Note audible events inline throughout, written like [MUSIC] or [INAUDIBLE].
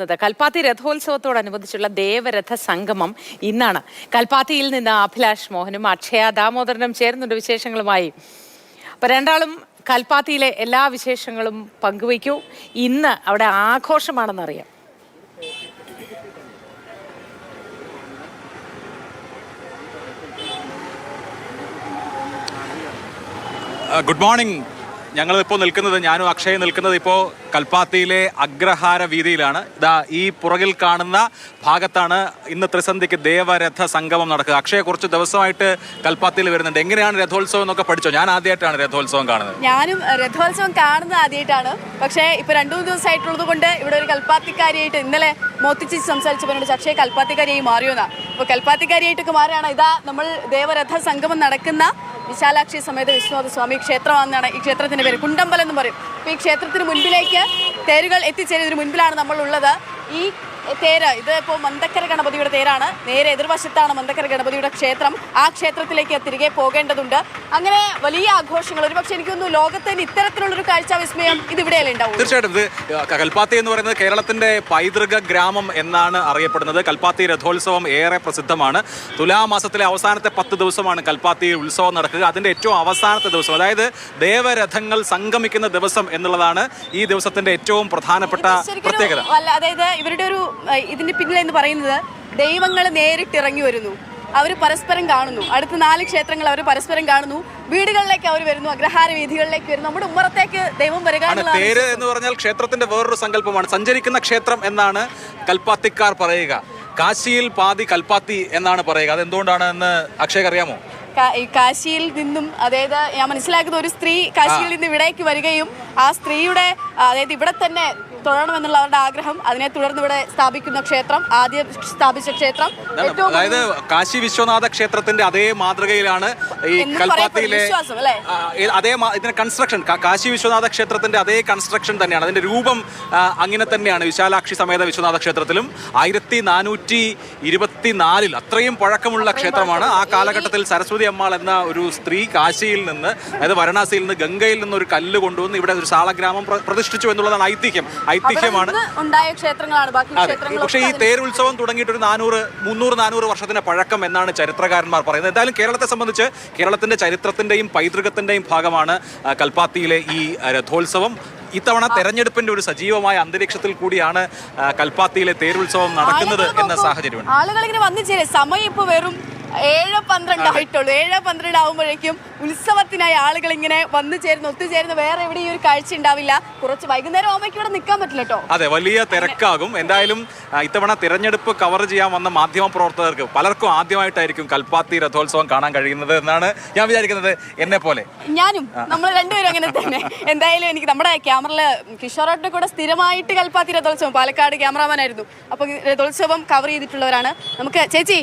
ന്നത്. കൽപ്പാത്തി രഥോത്സവത്തോടനുബന്ധിച്ചുള്ള ദേവരഥ സംഗമം ഇന്നാണ്. കൽപ്പാത്തിയിൽ നിന്ന് അഭിലാഷ് മോഹനും അക്ഷയ ദാമോദരനും ചേർന്നുണ്ട് വിശേഷങ്ങളുമായി. അപ്പൊ രണ്ടാളും കൽപ്പാത്തിയിലെ എല്ലാ വിശേഷങ്ങളും പങ്കുവയ്ക്കൂ. ഇന്ന് അവിടെ ആഘോഷമാണെന്നറിയാം. Good morning. ഞങ്ങൾ ഇപ്പോൾ നിൽക്കുന്നത് ഞാനും അക്ഷയ് നിൽക്കുന്നത് ഇപ്പോൾ കൽപ്പാത്തിയിലെ അഗ്രഹാര വീതിയിലാണ്. ഇതാ ഈ പുറകിൽ കാണുന്ന ഭാഗത്താണ് ഇന്ന് ത്രിസന്ധിക്ക് ദേവരഥ സംഗമം നടക്കുക. അക്ഷയ കുറച്ച് ദിവസമായിട്ട് കൽപ്പാത്തിയിൽ വരുന്നുണ്ട്. എങ്ങനെയാണ് രഥോത്സവം എന്നൊക്കെ പഠിച്ചോ? ഞാൻ ആദ്യമായിട്ടാണ് രഥോത്സവം കാണുന്നത്. ഞാനും രഥോത്സവം കാണുന്നത് ആദ്യമായിട്ടാണ്. പക്ഷേ ഇപ്പൊ രണ്ടു മൂന്ന് ദിവസമായിട്ടുള്ളത് കൊണ്ട് ഇവിടെ ഒരു കൽപ്പാത്തിക്കാരിയായിട്ട് ഇന്നലെ മോത്തിച്ച് സംസാരിച്ചപ്പോൾ അക്ഷയ കൽപ്പാത്തിക്കാരിയായി മാറിയോന്നാ? അപ്പൊ കൽപ്പാത്തിക്കാരിയായിട്ടൊക്കെ മാറിയാണ് ഇതാ നമ്മൾ ദേവരഥ സംഗമം നടക്കുന്ന വിശാലാക്ഷി സമേത വിശ്വനാഥ സ്വാമി ക്ഷേത്രമാണെന്നാണ് ഈ ക്ഷേത്രത്തിന്റെ പേര്. കുണ്ടമ്പലം എന്ന് പറയും. ഈ ക്ഷേത്രത്തിന് മുൻപിലേക്ക് തേരുകൾ എത്തിച്ചേരുന്നതിന് മുൻപിലാണ് നമ്മളുള്ളത്. ഈ തേര് ഇത് ഇപ്പോൾ മന്ദക്കര ഗണപതിയുടെ തേരാണ്. നേരെ എതിർവശത്താണ് മന്ദക്കര ഗണപതിയുടെ ക്ഷേത്രം. ആ ക്ഷേത്രത്തിലേക്ക് തിരികെ പോകേണ്ടതുണ്ട്. അങ്ങനെ വലിയ ആഘോഷങ്ങൾ. ഒരുപക്ഷെ എനിക്കൊന്നും ലോകത്തിന് ഇത്തരത്തിലുള്ളൊരു കാഴ്ച വിസ്മയം ഇത് ഇവിടെയല്ലേ ഉണ്ടാവും തീർച്ചയായിട്ടും ഇത് കൽപ്പാത്തി എന്ന് പറയുന്നത് കേരളത്തിന്റെ പൈതൃക ഗ്രാമം എന്നാണ് അറിയപ്പെടുന്നത്. കൽപ്പാത്തി രഥോത്സവം ഏറെ പ്രസിദ്ധമാണ്. തുലാമാസത്തിലെ അവസാനത്തെ പത്ത് ദിവസമാണ് കൽപ്പാത്തി ഉത്സവം നടക്കുക. അതിന്റെ ഏറ്റവും അവസാനത്തെ ദിവസം അതായത് ദേവരഥങ്ങൾ സംഗമിക്കുന്ന ദിവസം എന്നുള്ളതാണ് ഈ ദിവസത്തിന്റെ ഏറ്റവും പ്രധാനപ്പെട്ട പ്രത്യേകത. അതായത് ഇവരുടെ ഒരു പിന്നിൽ എന്ന് പറയുന്നത് ദൈവങ്ങൾ നേരിട്ട് ഇറങ്ങി വരുന്നു. അവർ പരസ്പരം കാണുന്നു. അടുത്ത നാല് ക്ഷേത്രങ്ങൾ അവർ പരസ്പരം കാണുന്നു. വീടുകളിലേക്ക് അവർ വരുന്നു. അഗ്രഹാര വീഥികളിലേക്ക് വരുന്നു. നമ്മുടെ ഉമ്മറത്തേക്ക് ദൈവം വരിക തേര് എന്ന് പറഞ്ഞാൽ ക്ഷേത്രത്തിന്റെ വേറൊരു സങ്കല്പമാണ്. സഞ്ചരിക്കുന്ന ക്ഷേത്രം എന്നാണ് കൽപ്പാത്തിക്കാർ പറയുക. കാശിയിൽ പാതി കൽപ്പാത്തി എന്നാണ് പറയുക. അത് എന്തുകൊണ്ടാണ് എന്ന് അക്ഷയ് അറിയാമോ? കാശിയിൽ നിന്നും അതായത് ഞാൻ മനസ്സിലാക്കുന്ന ഒരു സ്ത്രീ കാശിയിൽ നിന്ന് ഇവിടേക്ക് വരികയും ആ സ്ത്രീയുടെ അതായത് ഇവിടെ തന്നെ തൊഴണമെന്നുള്ള അവരുടെ ആഗ്രഹം അതിനെ തുടർന്ന് ഇവിടെ സ്ഥാപിക്കുന്ന ക്ഷേത്രം ആദ്യം സ്ഥാപിച്ച ക്ഷേത്രം അതായത് കാശി വിശ്വനാഥ ക്ഷേത്രത്തിന്റെ അതേ മാതൃകയിലാണ് ഈ കൽപ്പാത്തിയിലെ? അതേ ഇതിന് ഇതിന്റെ കൺസ്ട്രക്ഷൻ കാശി വിശ്വനാഥ ക്ഷേത്രത്തിന്റെ അതേ കൺസ്ട്രക്ഷൻ തന്നെയാണ്. അതിന്റെ രൂപം അങ്ങനെ തന്നെയാണ്. വിശാലാക്ഷി സമേത വിശ്വനാഥ ക്ഷേത്രത്തിലും ആയിരത്തി നാനൂറ്റി ഇരുപത്തിനാലിൽ അത്രയും പഴക്കമുള്ള ക്ഷേത്രമാണ്. ആ കാലഘട്ടത്തിൽ സരസ്വതി അമ്മാൾ എന്ന ഒരു സ്ത്രീ കാശിയിൽ നിന്ന് അതായത് വാരണാസിയിൽ നിന്ന് ഗംഗയിൽ നിന്ന് ഒരു കല്ല് കൊണ്ടുവന്ന് ഇവിടെ ഒരു സാളഗ്രാമം പ്രതിഷ്ഠിച്ചു എന്നുള്ളതാണ് ഐതിഹ്യം. ഐതിഹ്യമാണ്. ഉണ്ടായ ക്ഷേത്രങ്ങളാണ്. ബാക്കി പക്ഷേ ഈ തേരുത്സവം തുടങ്ങിയിട്ട് ഒരു നാനൂറ് മുന്നൂറ് നാനൂറ് വർഷത്തിന്റെ പഴക്കം എന്നാണ് ചരിത്രകാരന്മാർ പറയുന്നത്. എന്തായാലും കേരളത്തെ സംബന്ധിച്ച് കേരളത്തിന്റെ ചരിത്രത്തിന്റെയും പൈതൃകത്തിന്റെയും ഭാഗമാണ് കൽപ്പാത്തിയിലെ ഈ രഥോത്സവം. ഇത്തവണ തെരഞ്ഞെടുപ്പിന്റെ ഒരു സജീവമായ അന്തരീക്ഷത്തിൽ കൂടിയാണ് കൽപ്പാത്തിയിലെ തേരുത്സവം നടക്കുന്നത് എന്ന സാഹചര്യമാണ് ആളുകൾ ഇങ്ങനെ വന്നിച്ചേ സമയം ഇപ്പൊ വെറും ഏഴ് പന്ത്രണ്ട് ആയിട്ടുള്ളൂ. ഏഴ് പന്ത്രണ്ട് ആവുമ്പോഴേക്കും ഉത്സവത്തിനായി ആളുകൾ ഇങ്ങനെ വന്നു ചേരുന്ന ഒത്തുചേരുന്ന വേറെ എവിടെ ഈ ഒരു കാഴ്ച ഉണ്ടാവില്ല. കുറച്ച് വൈകുന്നേരം ആവുമ്പോഴേക്കും ഇവിടെ നിൽക്കാൻ പറ്റില്ല കേട്ടോ. അതെ വലിയ തിരക്കാകും. എന്തായാലും ഇത്തവണ തിരഞ്ഞെടുപ്പ് കവർ ചെയ്യാൻ വന്ന മാധ്യമ പ്രവർത്തകർക്ക് പലർക്കും ആദ്യമായിട്ടായിരിക്കും കൽപ്പാത്തി രഥോത്സവം കാണാൻ കഴിയുന്നത് എന്നാണ് ഞാൻ വിചാരിക്കുന്നത്. എന്നെ പോലെ. ഞാനും നമ്മൾ രണ്ടുപേരും അങ്ങനെ തന്നെ. എന്തായാലും എനിക്ക് നമ്മുടെ ക്യാമറയിൽ കിഷോറോട്ടിന്റെ കൂടെ സ്ഥിരമായിട്ട് കൽപ്പാത്തി രഥോത്സവം പാലക്കാട് ക്യാമറാമാൻ ആയിരുന്നു അപ്പൊ രഥോത്സവം കവർ ചെയ്തിട്ടുള്ളവരാണ്. നമുക്ക് ചേച്ചി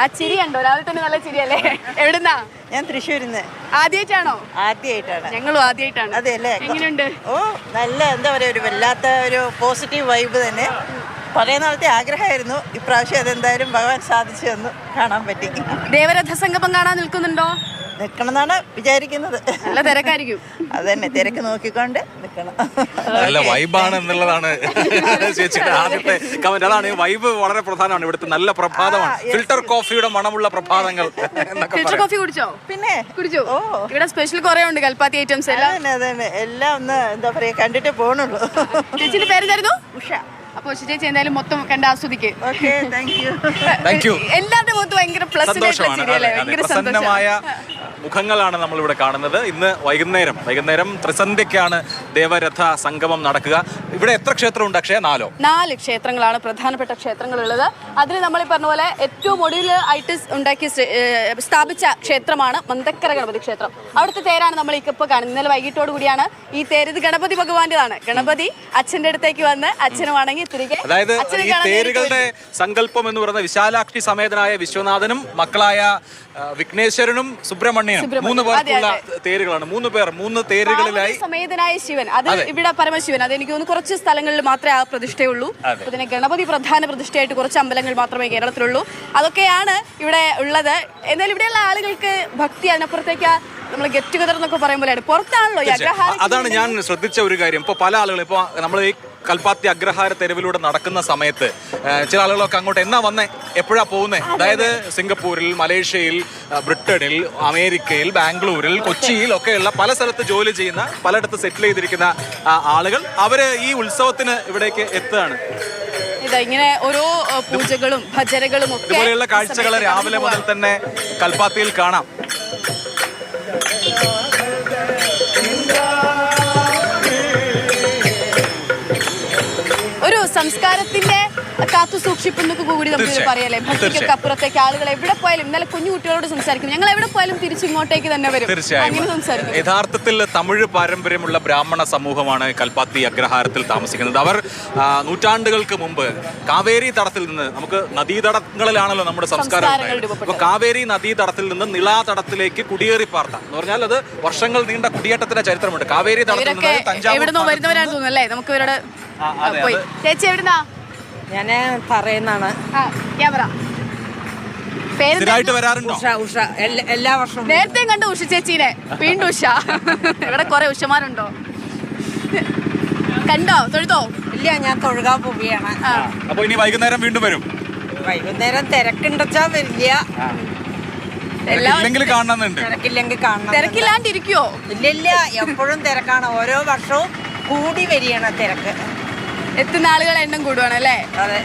ആ ചിരി കണ്ടോ? രാവിലെ തന്നെ നല്ല ചിരിയല്ലേ? എവിടുന്നാ? ഞാൻ തൃശ്ശൂരിന്ന്. ആദ്യമായിട്ടാണോ ആദ്യമായിട്ടാണ് ഞങ്ങളും ആദ്യമായിട്ടാണ് അതെയല്ലേ എങ്ങനെയുണ്ട്? ഓ നല്ല എന്താ പറയുക ഒരു വല്ലാത്ത ഒരു പോസിറ്റീവ് വൈബ് തന്നെ. കുറേ നാളത്തെ ആഗ്രഹമായിരുന്നു. ഇപ്രാവശ്യം അതെന്തായാലും ഭഗവാൻ സാധിച്ചു എന്ന് കാണാൻ പറ്റി. ദേവരഥ സംഗമം കാണാൻ നിൽക്കുന്നുണ്ടോ? നിൽക്കണമെന്നാണ് വിചാരിക്കുന്നത്. നല്ല തിരക്കായിരിക്കും. അത് തന്നെ തിരക്ക് നോക്കിക്കൊണ്ട് നിൽക്കണം നല്ല വൈബാണ് എന്നുള്ളതാണ് ചേച്ചിയുടെ [LAUGHS] ആദ്യത്തെ കമന്റ് അതാണ് വൈബ് വളരെ പ്രധാനമാണ്. ഇവിടുത്തെ നല്ല പ്രഭാതമാണ്. ഫിൽട്ടർ കോഫിയുടെ മണമുള്ള പ്രഭാതങ്ങൾ എന്നൊക്കെ ഫിൽറ്റർ കോഫി കുടിച്ചോ? പിന്നെ കുടിച്ചോ? ഓ. ഇവിടെ സ്പെഷ്യൽ കുറെ ഉണ്ട് കൽപ്പാത്തി ഐറ്റംസ് എല്ലാം. എല്ലാം ഒന്ന് എന്താ പറയാ കണ്ടിട്ട് പോകണുള്ളൂ ചേച്ചിന്റെ പേരെന്തായിരുന്നു? ഉഷ. അപ്പോൾ ഉഷ ചേച്ചി എന്തായാലും മൊത്തം കണ്ട് ആസ്വദിക്ക്. എല്ലാവരുടെ മുഖത്ത് ഭയങ്കര പ്ലസ്. ഭയങ്കര സന്തോഷം പ്രസന്നമായ മുഖങ്ങളാണ് നമ്മളിവിടെ കാണുന്നത്. ഇന്ന് വൈകുന്നേരം വൈകുന്നേരം ത്രിസന്ധ്യക്കാണ് ദേവരഥ സംഗമം നടക്കുക. ഇവിടെ എത്ര ക്ഷേത്രമുണ്ട് അക്ഷയ? നാലോ? നാല് ക്ഷേത്രങ്ങളാണ് പ്രധാനപ്പെട്ട ക്ഷേത്രങ്ങളുള്ളത്. അതിൽ നമ്മൾ ഈ പറഞ്ഞ പോലെ ഏറ്റവും ഒടുവിൽ ആയിട്ട് ഉണ്ടാക്കി സ്ഥാപിച്ച ക്ഷേത്രമാണ് മന്ദക്കര ഗണപതി ക്ഷേത്രം. അവിടുത്തെ തേരാണ് നമ്മൾ ഇപ്പോൾ കാണുന്നത്. ഇന്നലെ വൈകിട്ടോട് കൂടിയാണ് ഈ തേര് ഇത് ഗണപതി ഭഗവാന്റേതാണ്. ഗണപതി അച്ഛന്റെ അടുത്തേക്ക് വന്ന് അച്ഛനും ആണെങ്കിൽ തിരികെ അതായത് ഈ തേരുകളുടെ സങ്കല്പം എന്ന് പറയുന്ന വിശാലാക്ഷി സമേതനായ വിശ്വനാഥനും മക്കളായ വിഘ്നേശ്വരനും സുബ്രഹ്മണ്യനും മൂന്ന് പേർക്കുള്ള തേരുകളാണ്. മൂന്ന് പേർ മൂന്ന് തേരുകളിലായി. സമേതനായ ശിവൻ. അത് ഇവിടെ പരമശിവൻ. അത് എനിക്ക് തോന്നുന്നു കുറച്ച് സ്ഥലങ്ങളിൽ മാത്രമേ ആ പ്രതിഷ്ഠയുള്ളൂ. പിന്നെ ഗണപതി പ്രധാന പ്രതിഷ്ഠയായിട്ട് കുറച്ച് അമ്പലങ്ങൾ മാത്രമേ കേരളത്തിലുള്ളൂ. അതൊക്കെയാണ് ഇവിടെ ഉള്ളത്. എന്നാലും ഇവിടെയുള്ള ആളുകൾക്ക് ഭക്തി അതിനപ്പുറത്തേക്ക് നമ്മൾ ഗെറ്റ് ടുഗദർ എന്നൊക്കെ പറയുമ്പോഴാണ് പുറത്താണല്ലോ. അതാണ് ഞാൻ ശ്രദ്ധിച്ച ഒരു കാര്യം. ഇപ്പൊ പല ആളുകളും ഇപ്പൊ നമ്മൾ കൽപ്പാത്തി അഗ്രഹാര തെരുവിലൂടെ നടക്കുന്ന സമയത്ത് ചില ആളുകളൊക്കെ അങ്ങോട്ട് എന്നാ വന്നേ? എപ്പോഴാ പോകുന്നേ അതായത് സിംഗപ്പൂരിൽ മലേഷ്യയിൽ ബ്രിട്ടനിൽ അമേരിക്കയിൽ ബാംഗ്ലൂരിൽ കൊച്ചിയിൽ ഒക്കെയുള്ള പല സ്ഥലത്ത് ജോലി ചെയ്യുന്ന പലയിടത്ത് സെറ്റിൽ ചെയ്തിരിക്കുന്ന ആളുകൾ അവർ ഈ ഉത്സവത്തിന് ഇവിടേക്ക് എത്തുകയാണ്. ഇങ്ങനെ ഓരോ പൂജകളും ഭജനകളും ഒക്കെ ഇതുപോലെയുള്ള കാഴ്ചകൾ രാവിലെ മുതൽ തന്നെ കൽപ്പാത്തിയിൽ കാണാം. കാത്തു സൂക്ഷിപ്പുന്ന കൂടി നമുക്ക് പറയല്ലേ ഭക്തിക്കൊക്കെ. അപ്പുറത്തേക്ക് ആളുകൾ എവിടെ പോയാലും ഇന്നലെ കുഞ്ഞു കുട്ടികളോട് സംസാരിക്കും. ഞങ്ങൾ എവിടെ പോയാലും തിരിച്ചു ഇങ്ങോട്ടേക്ക് തന്നെ വരും. അങ്ങനെ തീർച്ചയായും സംസാരിക്കും. യഥാർത്ഥത്തിൽ തമിഴ് പാരമ്പര്യമുള്ള ബ്രാഹ്മണ സമൂഹമാണ് കൽപ്പാത്തി അഗ്രഹാരത്തിൽ താമസിക്കുന്നത്. അവർ നൂറ്റാണ്ടുകൾക്ക് മുമ്പ് കാവേരി തടത്തിൽ നിന്ന് നമുക്ക് നദീതടങ്ങളിലാണല്ലോ നമ്മുടെ സംസ്കാരം അപ്പൊ കാവേരി നദീതടത്തിൽ നിന്ന് നിളാതടത്തിലേക്ക് കുടിയേറി പാർത്ത. എന്ന് പറഞ്ഞാൽ അത് വർഷങ്ങൾ നീണ്ട കുടിയേറ്റത്തിന്റെ ചരിത്രമുണ്ട്. കാവേരി തടത്തിൽ നിന്ന് തഞ്ചാവൂർ നമുക്ക് ചേച്ചി എവിടുന്നാ? ഞാൻ പറയുന്നതാണ്. ആ ക്യാമറ. പേര് സ്ഥിരമായിട്ട് വരാറുണ്ടോ? ഉഷ ഉഷ. എല്ലാ- എല്ലാ വർഷവും. നേരത്തെ കണ്ട ഉഷ ചേച്ചീനെ. വീണ്ടും ഉഷ. ഇവിടെ കുറെ ഉഷമാരുണ്ടോ? കണ്ടോ? തൊഴുതോ? ഇല്ല ഞാൻ തൊഴുകാൻ പോവുകയാണ്. ആ. അപ്പൊ ഇനി വൈകുന്നേരം വീണ്ടും വരും. വൈകുന്നേരം തിരക്കുണ്ടച്ചാ വരില്ല എല്ലാ ഇല്ലെങ്കിൽ കാണണമെന്നുണ്ട് തിരക്കില്ലെങ്കിൽ കാണണം തിരക്കില്ലാണ്ടിരിക്കുവോ? ഇല്ല ഇല്ല എപ്പോഴും തിരക്കാണ്. ഓരോ വർഷവും കൂടി വരികയാണ് തിരക്ക്. എത്തുന്ന ആളുകൾ എണ്ണം കൂടുവാണ് അല്ലേ? അതെ.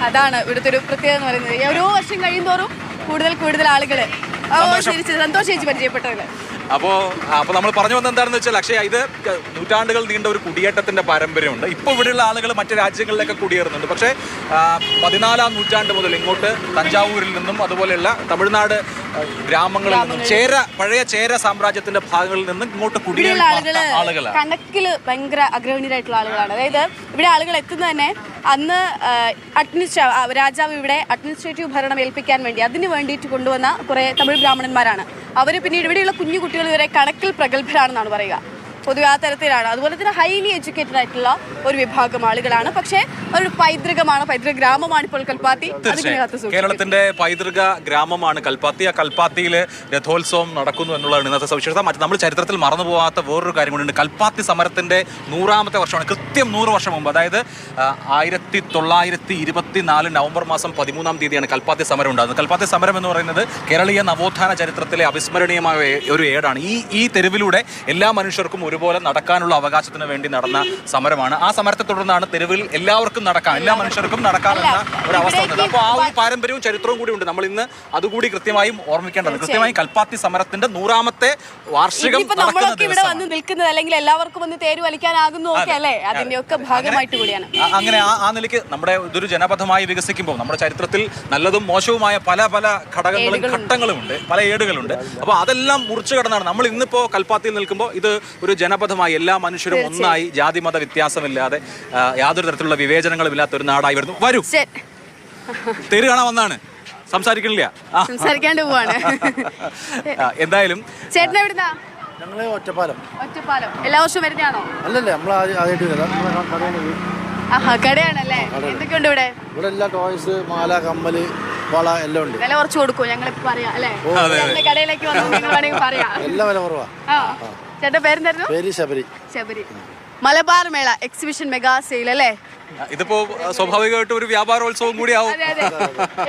അതാണ് ഇവിടുത്തെ ഒരു പ്രത്യേകത എന്ന് പറയുന്നത്. ഓരോ വർഷം കഴിയുമോറും കൂടുതൽ കൂടുതൽ ആളുകൾ ഓ സന്തോഷം. ചേച്ചി പരിചയപ്പെട്ടത് അപ്പോ അപ്പൊ നമ്മൾ പറഞ്ഞു വന്നത് എന്താണെന്ന് വെച്ചാൽ അക്ഷയ ഇത് നൂറ്റാണ്ടുകൾ നീണ്ട ഒരു കുടിയേറ്റത്തിന്റെ പാരമ്പര്യമുണ്ട്. ഇപ്പൊ ഇവിടെയുള്ള ആളുകൾ മറ്റു രാജ്യങ്ങളിലൊക്കെ കുടിയേറുന്നുണ്ട്. പക്ഷേ ആ, പതിനാലാം നൂറ്റാണ്ട് മുതൽ ഇങ്ങോട്ട് തഞ്ചാവൂരിൽ നിന്നും അതുപോലെയുള്ള തമിഴ്നാട് ഗ്രാമങ്ങളിൽ നിന്നും ചേര പഴയ ചേര സാമ്രാജ്യത്തിന്റെ ഭാഗങ്ങളിൽ നിന്നും ഇങ്ങോട്ട് കുടിയേറിയ ആളുകളാണ്. കണക്കിൽ ഭയങ്കര അഗ്രഹണീയരായിട്ടുള്ള ആളുകളാണ്. അതായത് ഇവിടെ ആളുകൾ എത്തുന്ന തന്നെ അന്ന് അഡ്മിനിസ്ട്രേ രാജാവ് ഇവിടെ അഡ്മിനിസ്ട്രേറ്റീവ് ഭരണം ഏൽപ്പിക്കാൻ വേണ്ടി അതിന് വേണ്ടിയിട്ട് കൊണ്ടുവന്ന കുറെ തമിഴ് ബ്രാഹ്മണന്മാരാണ്. അവർ പിന്നീട് ഇവിടെയുള്ള കുഞ്ഞു കുട്ടികൾ ഇവരെ കണക്കിൽ പ്രഗത്ഭരാണെന്നാണ് പറയുക. പൊതുവെ ആ തരത്തിലാണ്. അതുപോലെ തന്നെ ഹൈലി എഡ്യൂക്കേറ്റഡ് ആയിട്ടുള്ള ഒരു വിഭാഗം ആളുകളാണ്. പക്ഷേ ഒരു പൈതൃകമാണ് പൈതൃക ഗ്രാമമാണ് ഇപ്പോൾ കൽപ്പാത്തി. കേരളത്തിന്റെ പൈതൃക ഗ്രാമമാണ് കൽപ്പാത്തി. ആ കൽപ്പാത്തിയിൽ രഥോത്സവം നടക്കുന്നു എന്നുള്ളതാണ് ഇന്നത്തെ സവിശേഷത. മറ്റു നമ്മൾ ചരിത്രത്തിൽ മറന്നു പോകാത്ത വേറൊരു കാര്യം കൂടിയുണ്ട് കൽപ്പാത്തി സമരത്തിന്റെ നൂറാമത്തെ വർഷമാണ്. കൃത്യം നൂറ് വർഷം മുമ്പ് അതായത് ആയിരത്തി തൊള്ളായിരത്തി ഇരുപത്തി നാല് നവംബർ മാസം പതിമൂന്നാം തീയതിയാണ് കൽപ്പാത്തി സമരം ഉണ്ടാകുന്നത്. കൽപ്പാത്തി സമരം എന്ന് പറയുന്നത് കേരളീയ നവോത്ഥാന ചരിത്രത്തിലെ അവിസ്മരണീയമായ ഒരു ഏടാണ്. ഈ ഈ തെരുവിലൂടെ എല്ലാ മനുഷ്യർക്കും ഒരുപോലെ നടക്കാനുള്ള അവകാശത്തിന് വേണ്ടി നടന്ന സമരമാണ്. ആ സമരത്തെ തുടർന്നാണ് തെരുവിൽ എല്ലാവർക്കും നടക്കാം. എല്ലാ മനുഷ്യർക്കും നടക്കാമെന്ന ഒരു അവസ്ഥ വന്നത്. അപ്പോൾ ആ ഒരു പാരമ്പര്യവും ചരിത്രവും കൂടി ഉണ്ട്. നമ്മൾ ഇന്ന് അതുകൂടി കൃത്യമായും ഓർമ്മിക്കേണ്ടത് കൃത്യമായും കൽപ്പാത്തി സമരത്തിന്റെ നൂറാമത്തെ വാർഷികം നമ്മളൊക്കെ ഇവിടെ വന്ന് നിൽക്കുന്നത് അല്ലെങ്കിൽ എല്ലാവർക്കും ഒന്ന് തേര് വലിക്കാനാകുന്നു ഒക്കെ അല്ലേ? അതിന്റെ ഭാഗമായിട്ട് കൂടിയാണ്. അങ്ങനെ ആ ആ നിലയ്ക്ക് നമ്മുടെ ഇതൊരു ജനപഥമായി വികസിക്കുമ്പോൾ നമ്മുടെ ചരിത്രത്തിൽ നല്ലതും മോശവുമായ പല പല ഘടകങ്ങളും ഘട്ടങ്ങളും ഉണ്ട് പല ഏടുകളുണ്ട്. അപ്പോൾ അതെല്ലാം മുറിച്ചു കടന്നാണ്. നമ്മൾ ഇന്നിപ്പോ കൽപ്പാത്തിയിൽ നിൽക്കുമ്പോൾ ഇത് ഒരു ജനപഥമായി എല്ലാ മനുഷ്യരും ഒന്നായി ജാതി മത വ്യത്യാസമില്ലാതെ യാതൊരു തരത്തിലുള്ള വിവേചനങ്ങളും ഇല്ലാത്ത ഒരു നാടായി വരുന്നു. വരൂ. ശരി തെരു കാണാൻ വന്നാണ്. സംസാരിക്കണില്ല. സംസാരിക്കാണ്ട് പോവാണ്. എന്തായാലും ചേട്ടൻ എവിടുന്നാ? ഞങ്ങൾ ഒറ്റപ്പാലം. ഒറ്റപ്പാലം. എല്ലാ വർഷവും വരുന്നതാണോ? അല്ലല്ലേ നമ്മൾ ആദ്യമായിട്ട് കടയാണല്ലേ? എന്തൊക്കെയുണ്ട് ഇവിടെ? ഇവിടെ എല്ലാ ടോയ്സ് മാല കമ്മൽ വള എല്ലാം ഉണ്ട്. വില കുറച്ച് കൊടുക്കൂ ഞങ്ങൾ പറയാം അല്ലേ. കടയിലേക്ക് വന്നു നിങ്ങൾ വേണമെങ്കിൽ പറയാം. എല്ലാം വില കുറവാ. ആ. ചേട്ടന്റെ പേരെന്തായിരുന്നു? പേര് ശബരി. ശബരി. മലബാർ മേള എക്സിബിഷൻ മെഗാ സെയിൽ അല്ലേ? ഇതിപ്പോ സ്വാഭാവികമായിട്ട് ഒരു വ്യാപാരോത്സവം കൂടി ആവും അതെ അതെ.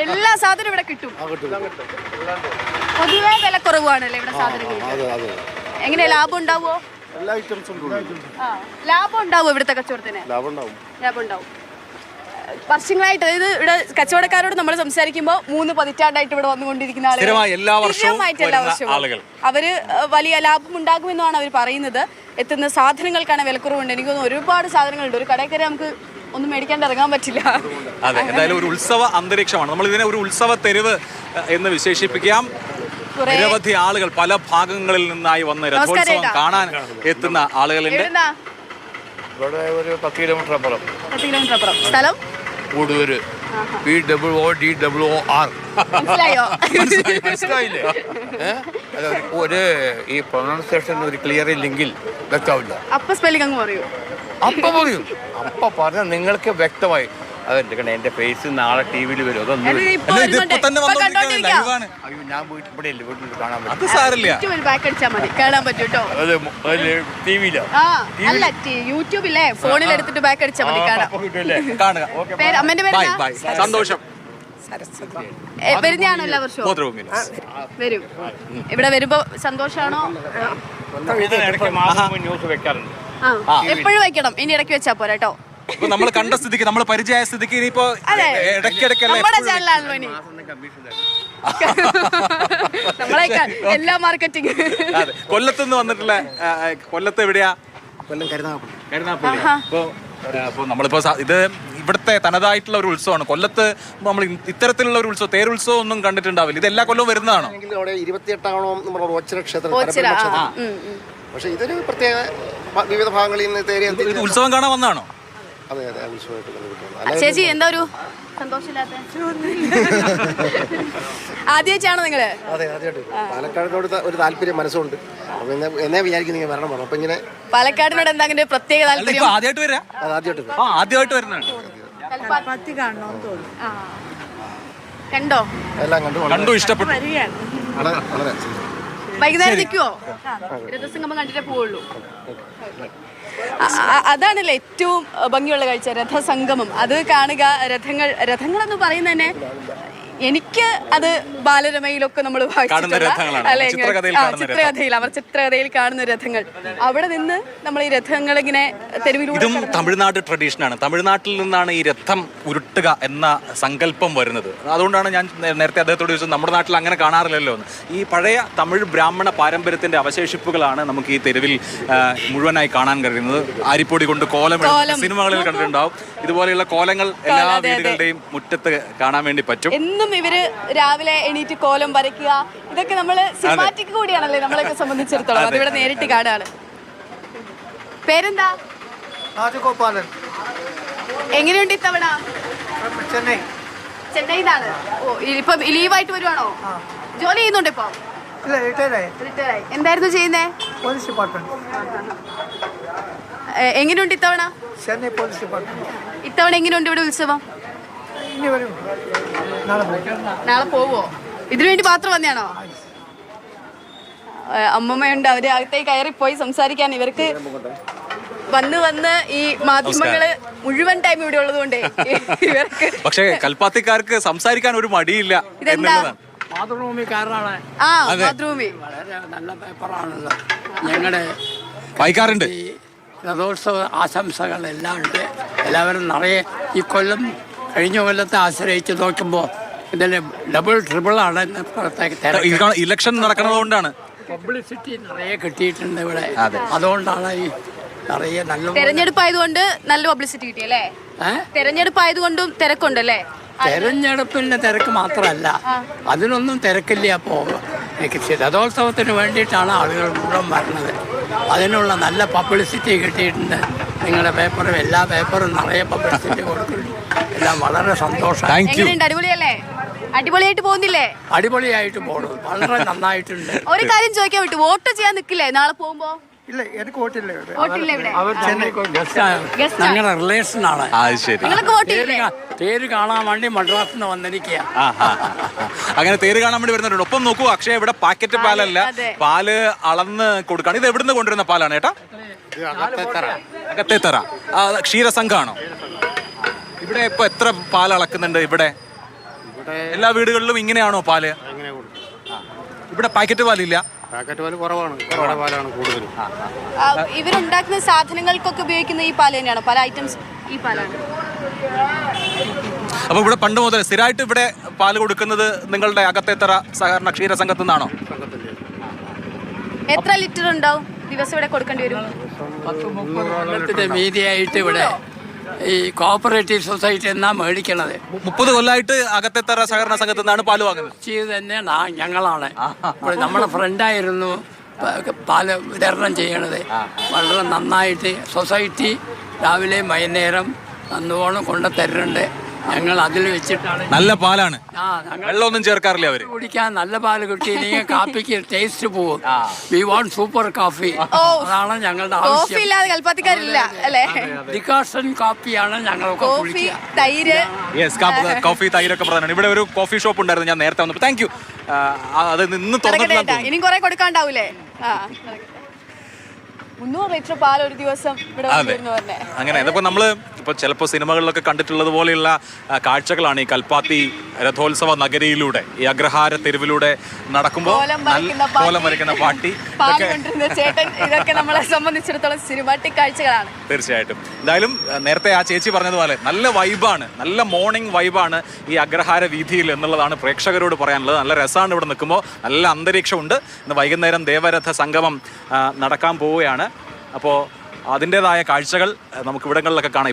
എല്ലാ സാധനവും ഇവിടെ കിട്ടും. പൊതുവെ വില കുറവാണല്ലേ ഇവിടെ സാധനങ്ങൾ അതെ അതെ. എങ്ങനെ ലാഭം ഉണ്ടാവോ? എല്ലാ ഐറ്റംസും ഉണ്ട്. ആ ലാഭം ഉണ്ടാവോ ഇവിടുത്തെ കച്ചവടത്തിന്? ലാഭം ഉണ്ടാവും. ലാഭം ഉണ്ടാവും. വർഷങ്ങളായിട്ട് അതായത് ഇവിടെ കച്ചവടക്കാരോട് നമ്മൾ സംസാരിക്കുമ്പോൾ മൂന്ന് പതിറ്റാണ്ടായിട്ട് ഇവിടെ വന്നുകൊണ്ടിരിക്കുന്ന ആളുകൾ. എല്ലാ വർഷവും എല്ലാ വർഷവും. ആളുകൾ. അവർ വലിയ ലാഭം ഉണ്ടാകുമെന്നാണ് അവർ പറയുന്നത്. എത്തുന്ന സാധനങ്ങൾക്കാണ് വിലക്കുറവുണ്ട്. എനിക്ക് തോന്നുന്നു ഒരുപാട് സാധനങ്ങളുണ്ട്. ഒരു കടയിൽ കയറി നമുക്ക് ഒന്നും മേടിക്കാണ്ട് ഇറങ്ങാൻ പറ്റില്ല. അതെ എന്തായാലും ഒരു ഉത്സവ അന്തരീക്ഷമാണ്. നമ്മൾ ഇതിനെ ഒരു ഉത്സവ തെരുവ് എന്ന് വിശേഷിപ്പിക്കാം. നിരവധി ആളുകൾ പല ഭാഗങ്ങളിൽ നിന്നായി വന്ന് രഥോത്സവം കാണാൻ എത്തുന്ന ആളുകളുണ്ട്. ഇവിടെ ഒരു പത്ത് കിലോമീറ്റർ അപ്പുറം. പത്ത് കിലോമീറ്റർ അപ്പുറം. സ്ഥലം? Kudoor P W O D W O R. മനസ്സിലായോ? മനസ്സിലായില്ലേ? അല്ല, ഒരു ഈ പ്രൊണൗൺസിയേഷൻ ഒരു ക്ലിയർ ഇല്ലെങ്കിൽ വ്യക്തമാവില്ല അപ്പൊ സ്പെല്ലിംഗ് അങ്ങ് പറയൂ. അപ്പൊ പറയും. അപ്പൊ പറഞ്ഞാൽ നിങ്ങൾക്ക് വ്യക്തമായി അതെടുക്കണേ എന്റെ ഫേസ് നാളെ ടി വിയിൽ വരും. അതൊന്നും അല്ല, വരുന്നുണ്ട്. തന്നെ ഇപ്പൊ വന്നോണ്ടിരിക്കുകയാണ് കണ്ടോണ്ടിരിക്കാം. ലൈവാണ്. അയ്യോ ഞാൻ പോയിട്ട് ഇവിടെ ഇല്ല? വീട്ടിൽ കാണാൻ അത് പറ്റും. സാരില്ല യൂട്യൂബിൽ ബാക്ക് അടിച്ചാൽ മതി. കാണാൻ പറ്റും കേട്ടോ അത് ടി വിയിലോ ആ അല്ല ടി- യൂട്യൂബിലെ ഫോണിൽ എടുത്തിട്ട് ബാക്ക് അടിച്ചാൽ മതി കാണാം. കിട്ടുമല്ലേ കാണുക. പേര് അമ്മന്റെ ബൈ പേര് ബൈ സന്തോഷം. വരുന്നതാണോ എല്ലാ വർഷവും? വരും. ഇവിടെ വരുമ്പോ സന്തോഷാണോ? ഇടയ്ക്ക് മാസം ന്യൂസ് വെക്കാറുണ്ട്. ആ എപ്പോഴും വെക്കണം ഇനി ഇടയ്ക്ക് വെച്ചാ പോരാ കേട്ടോ ഇപ്പൊ നമ്മൾ കണ്ട സ്ഥിതിക്ക് നമ്മൾ പരിചയമായ സ്ഥിതിക്ക് ഇനിയിപ്പോ ഇടയ്ക്കിടയ്ക്കല്ലേ നമ്മുടെ ചാനലാണല്ലോ ഇനി. [LAUGHS] നമ്മളെ എല്ലാ മാർക്കറ്റിംഗ് അതെ. കൊല്ലത്തുനിന്ന് വന്നിട്ടുള്ള ആ, കൊല്ലത്ത് എവിടെയാ? കൊല്ലം കരുനാപ്പള്ളി അപ്പോ അപ്പോൾ നമ്മളിപ്പോ സ- ഇത് ഇവിടുത്തെ തനതായിട്ടുള്ള ഒരു ഉത്സവമാണ്. കൊല്ലത്ത് നമ്മൾ ഇ- ഇത്തരത്തിലുള്ള ഒരു ഉത്സവം തേരുത്സവം ഒന്നും കണ്ടിട്ടുണ്ടാവില്ല. ഇത് എല്ലാ കൊല്ലവും വരുന്നതാണോ? ആണെങ്കിൽ അവിടെ ഇരുപത്തിയെട്ടാണോ നമ്മുടെ ഓച്ചിറ ക്ഷേത്രം ഓച്ചിറ കരപ്പമ്മ ആ, ഉം, ഉം. പക്ഷെ ഇതൊരു പ്രത്യേക ഭ- വിവിധ ഭാഗങ്ങളിൽ നിന്ന് ഇത് ഉത്സവം കാണാൻ വന്നതാണോ? അതെ ബന്ധപ്പെട്ടാണ് ചേച്ചി എന്താ ഒരു ആദ്യമായിട്ടാണ് നിങ്ങൾ? അതെ ആദ്യമായിട്ട് പാലക്കാടിനോട് ഒരു താല്പര്യം മനസ്സുണ്ട്. അപ്പൊ എന്നെ എന്നെ വിചാരിക്കും നിങ്ങൾ വരണം പറഞ്ഞു അപ്പൊ ഇങ്ങനെ പാലക്കാടിനോട് എന്താ അങ്ങനെ ഒരു പ്രത്യേക താല്പര്യം? ഇപ്പൊ ആദ്യമായിട്ട് വരാ? അത് ആദ്യമായിട്ട് ആ ആദ്യമായിട്ട് വരുന്നതാണ്. ആ. കണ്ടോ? എല്ലാം കണ്ടു കണ്ടു ഇഷ്ടപ്പെട്ടു. വളരെ വളരെ വൈകുന്നേരം നിൽക്കുവോ രഥസംഗമം കണ്ടിട്ടേ പോവുള്ളൂ. അതാണല്ലോ ഏറ്റവും ഭംഗിയുള്ള കാഴ്ച രഥസംഗമം. അത് കാണുക രഥങ്ങൾ രഥങ്ങൾ എന്ന് പറയുന്നത് തന്നെ എനിക്ക് അത് ബാലരമയിലൊക്കെ നമ്മൾ ചിത്രകഥയിൽ അവർ ചിത്രകഥയിൽ കാണുന്ന രഥങ്ങൾ. അവിടെ നിന്ന് നമ്മൾ ഈ രഥങ്ങൾ ഇങ്ങനെ തെരുവിലൂടെ തമിഴ്നാട് ട്രഡീഷൻ ആണ്. ട്രഡീഷനാണ് തമിഴ്നാട്ടിൽ നിന്നാണ് ഈ രഥം ഉരുട്ടുക എന്ന സങ്കല്പം വരുന്നത്. അതുകൊണ്ടാണ് ഞാൻ നേരത്തെ അദ്ദേഹത്തോട് ചോദിച്ചത് നമ്മുടെ നാട്ടിൽ അങ്ങനെ കാണാറില്ലല്ലോ ഈ പഴയ തമിഴ് ബ്രാഹ്മണ പാരമ്പര്യത്തിന്റെ അവശേഷിപ്പുകളാണ് നമുക്ക് ഈ തെരുവിൽ മുഴുവനായി കാണാൻ കഴിയുന്നത്. ആരിപ്പൊടി കൊണ്ട് കോലം സിനിമകളിൽ കണ്ടിട്ടുണ്ടാവും. ഇതുപോലെയുള്ള കോലങ്ങൾ എല്ലാ. വീടുകളുടെയും മുറ്റത്ത് കാണാൻ വേണ്ടി പറ്റും. എന്നും ഇവർ രാവിലെ എണീറ്റ് കോലം വരയ്ക്കുക. ഇതൊക്കെ നമ്മൾ സിനിമാറ്റിക് കൂടിയാണല്ലേ നമ്മളെയൊക്കെ സംബന്ധിച്ചിടത്തോളം. അതിവിടെ നേരിട്ട് കാണാണ്. പേരെന്താ? രാജഗോപാലൻ. എങ്ങനെയുണ്ട് ഇത്തവണ? ചെന്നൈ. ചെന്നൈന്നാണ്. ഓ ഇപ്പൊ ലീവായിട്ട് വരുവാണോ? ജോലി ചെയ്യുന്നുണ്ട് ഇപ്പൊ? എന്തായിരുന്നു ചെയ്യുന്നേ? Police department. എങ്ങനെയുണ്ട് ഇത്തവണ? Chennai police department. ഇത്തവണ എങ്ങനെയുണ്ട് ഇവിടെ ഉത്സവം? നാളെ നാളെ പോവോ? ഇതിനു വേണ്ടി മാത്രം വന്നെയാണോ അമ്മമ്മയുണ്ട്. അവർ അകത്തേക്ക് കയറി പോയി സംസാരിക്കാൻ. ഇവർക്ക് വന്ന് വന്ന് ഈ മാധ്യമങ്ങൾ മുഴുവൻ ടൈം ഇവിടെ ഉള്ളതുകൊണ്ട് ഇവർക്ക് പക്ഷേ കൽപ്പാത്തിക്കാർക്ക് സംസാരിക്കാൻ ഒരു മടിയില്ല ഇതെന്താ? എന്നുള്ളതാണ്. മാതൃഭൂമിക്കാരനാണ് ആ മാതൃഭൂമി. വളരെ നല്ല പേപ്പറാണല്ലോ ഞങ്ങളുടെ വായിക്കാറുണ്ട്. രഥോത്സവ ആശംസകളെല്ലാം ഉണ്ട്. എല്ലാവരും നിറയെ ഈ കൊല്ലം കഴിഞ്ഞ കൊല്ലത്തെ ആശ്രയിച്ച് നോക്കുമ്പോൾ ഇതിൽ ഡബിൾ ട്രിപ്പിൾ ആണ് ഈ ഇലക്ഷൻ നടക്കുന്നതുകൊണ്ടാണ് പബ്ലിസിറ്റി നിറയെ കിട്ടിയിട്ടുണ്ട് ഇവിടെ. അതുകൊണ്ടാണ് ഈ നിറയെ നല്ല തെരഞ്ഞെടുപ്പ് ആയതുകൊണ്ട് നല്ല പബ്ലിസിറ്റി കിട്ടി അല്ലേ? തെരഞ്ഞെടുപ്പ് ആയതുകൊണ്ടും തിരക്കുണ്ടല്ലേ? തെരഞ്ഞെടുപ്പിന്റെ തിരക്ക് മാത്രമല്ല. അതിനൊന്നും തിരക്കില്ല അപ്പോ രഥോത്സവത്തിന് വേണ്ടിയിട്ടാണ് ആളുകൾ മുഴുവൻ വരുന്നത്. അതിനുള്ള നല്ല പബ്ലിസിറ്റി കിട്ടിയിട്ടുണ്ട്. നിങ്ങളുടെ പേപ്പറും എല്ലാ പേപ്പറും നിറയെ പബ്ലിസിറ്റി കൊടുക്കുന്നുണ്ട് എല്ലാം വളരെ സന്തോഷം. താങ്ക് യു എങ്ങനെയുണ്ട്? അടിപൊളിയല്ലേ? അടിപൊളിയായിട്ട് പോകുന്നില്ലേ? അടിപൊളിയായിട്ട് പോണു. വളരെ നന്നായിട്ടുണ്ട്. ഒരു കാര്യം ചോദിക്കാൻ വിട്ടു. വോട്ട് ചെയ്യാൻ നിക്കില്ലേ നാളെ പോകുമ്പോ? ഇല്ല എനിക്ക് വോട്ടില്ല ഇവിടെ. വോട്ടില്ല ഇവിടെ. അവർ ചെന്നൈ Guest ആ. ഞങ്ങളുടെ റിലേഷൻ ആണ്. ആ ശരി. നിങ്ങൾക്ക് വോട്ട് പേര് ചെയ്യില്ലേ? കാ- പേര് കാണാൻ വേണ്ടി മദ്രാസിൽ നിന്ന് വന്നിരിക്കുക ആ, ആ, ആ, ആ. അങ്ങനെ തേര് കാണാൻ വേണ്ടി വരുന്നുണ്ട് ഒപ്പം നോക്കൂ അക്ഷയ ഇവിടെ പാക്കറ്റ് പാലല്ല. അതെ. പാൽ അളന്ന് കൊടുക്കാണ്. ഇത് എവിടുന്ന് കൊണ്ടുവരുന്ന പാലാണ് ഏട്ടാ? അകത്തേത്തറ. ആ, ക്ഷീരസംഘാണോ? ഇവിടെ ഇപ്പൊ എത്ര പാൽ അളക്കുന്നുണ്ട് ഇവിടെ? എല്ലാ വീടുകളിലും ഇങ്ങനെയാണോ പാൽ? ആ. ഇവിടെ പാക്കറ്റ് പാലില്ല? പാക്കറ്റ് പാൽ കുറവാണ്. കുറവാണ് പാലാണ് കൂടുതലും. ആ, ഇവരുണ്ടാക്കുന്ന സാധനങ്ങൾക്കൊക്കെ ഉപയോഗിക്കുന്ന ഈ പാൽ തന്നെയാണോ? പല ഐറ്റംസ് ഈ പാലാണ്. അപ്പൊ ഇവിടെ പണ്ട് മുതൽ സ്ഥിരമായിട്ട് ഇവിടെ പാൽ കൊടുക്കുന്നത് നിങ്ങളുടെ അകത്തേത്തറ സഹകരണ ക്ഷീര സംഘത്തു നിന്നാണോ? എത്ര ലിറ്റർ ഉണ്ടാവും? ദിവസം ഇവിടെ കൊടുക്കേണ്ടി വരും. മീതിയായിട്ട് ഇവിടെ ഈ കോപ്പറേറ്റീവ് സൊസൈറ്റി എന്നാ മേടിക്കണത്? മുപ്പത് കൊല്ലമായിട്ട് തറ സഹകരണ സംഘത്തിൽ നിന്നാണ് പാൽ വാങ്ങുന്നത്. ചെയ്ത് തന്നെയാണ് ഞങ്ങളാണ്. നമ്മുടെ ഫ്രണ്ടായിരുന്നു പാൽ വിതരണം ചെയ്യണത്. വളരെ നന്നായിട്ട് സൊസൈറ്റി രാവിലെ വൈകുന്നേരം നന്നോണം കൊണ്ടു തരുന്നുണ്ട് ഞങ്ങൾ അതിൽ വെച്ചിട്ടാണ് നല്ല പാലാണ്. ആ ഞങ്ങൾ വെള്ളമൊന്നും ചേർക്കാറില്ല അവർ. കുടിക്കാൻ നല്ല പാൽ കിട്ടി. കിട്ടിയില്ലെങ്കിൽ [LAUGHS] കാപ്പിക്ക് ടേസ്റ്റ് പോകും വി വാണ്ട് സൂപ്പർ കാഫി അതാണ് ഞങ്ങളുടെ കോഫി ആവശ്യം ഇല്ലാതെ കൽപ്പാത്തിക്കാരില്ല അല്ലേ? ഡികാഷൻ കാപ്പിയാണ് ഞങ്ങളൊക്കെ കോഫി കുടിക്കുക. തൈര്. യെസ് കോഫി തൈരൊക്കെ പ്രധാനമാണ്. ഇവിടെ ഒരു കോഫി ഷോപ്പ് ഉണ്ടായിരുന്നു ഞാൻ നേരത്തെ വന്നപ്പോൾ താങ്ക് യു അത് ഇന്ന് നടക്കട്ടെ തുറന്നിട്ടില്ല കേട്ടാ. ഇനിയും കുറെ കൊടുക്കാണ്ടാവൂലേ? ആ. മുന്നൂറ് ലിറ്റർ പാൽ ഒരു ദിവസം ഇവിടെ അതെ. വന്നിരുന്നു പറഞ്ഞേ. അങ്ങനെ. ഇതിപ്പോ നമ്മൾ ഇപ്പൊ ചിലപ്പോൾ സിനിമകളിലൊക്കെ കണ്ടിട്ടുള്ളത് പോലെയുള്ള കാഴ്ചകളാണ് ഈ കൽപ്പാത്തി രഥോത്സവ നഗരിയിലൂടെ ഈ അഗ്രഹാര തെരുവിലൂടെ നടക്കുമ്പോൾ കോലം വരയ്ക്കുന്ന പാട്ടി, ഇതൊക്കെ നമ്മളെ സംബന്ധിച്ചിടത്തോളം സിനിമാറ്റിക് കാഴ്ചകളാണ്. തീർച്ചയായിട്ടും. എന്തായാലും നേരത്തെ ആ ചേച്ചി പറഞ്ഞതുപോലെ നല്ല വൈബാണ് നല്ല മോർണിംഗ് വൈബാണ് ഈ അഗ്രഹാര വീതിയിൽ എന്നുള്ളതാണ് പ്രേക്ഷകരോട് പറയാനുള്ളത്. നല്ല രസമാണ് ഇവിടെ നിൽക്കുമ്പോൾ നല്ല അന്തരീക്ഷമുണ്ട്. ഇന്ന് വൈകുന്നേരം ദേവരഥ സംഗമം നടക്കാൻ പോവുകയാണ്. അപ്പോൾ അതിന്റെതായ കാഴ്ചകൾ നമുക്ക് ഇവിടങ്ങളിലൊക്കെ കാണാം.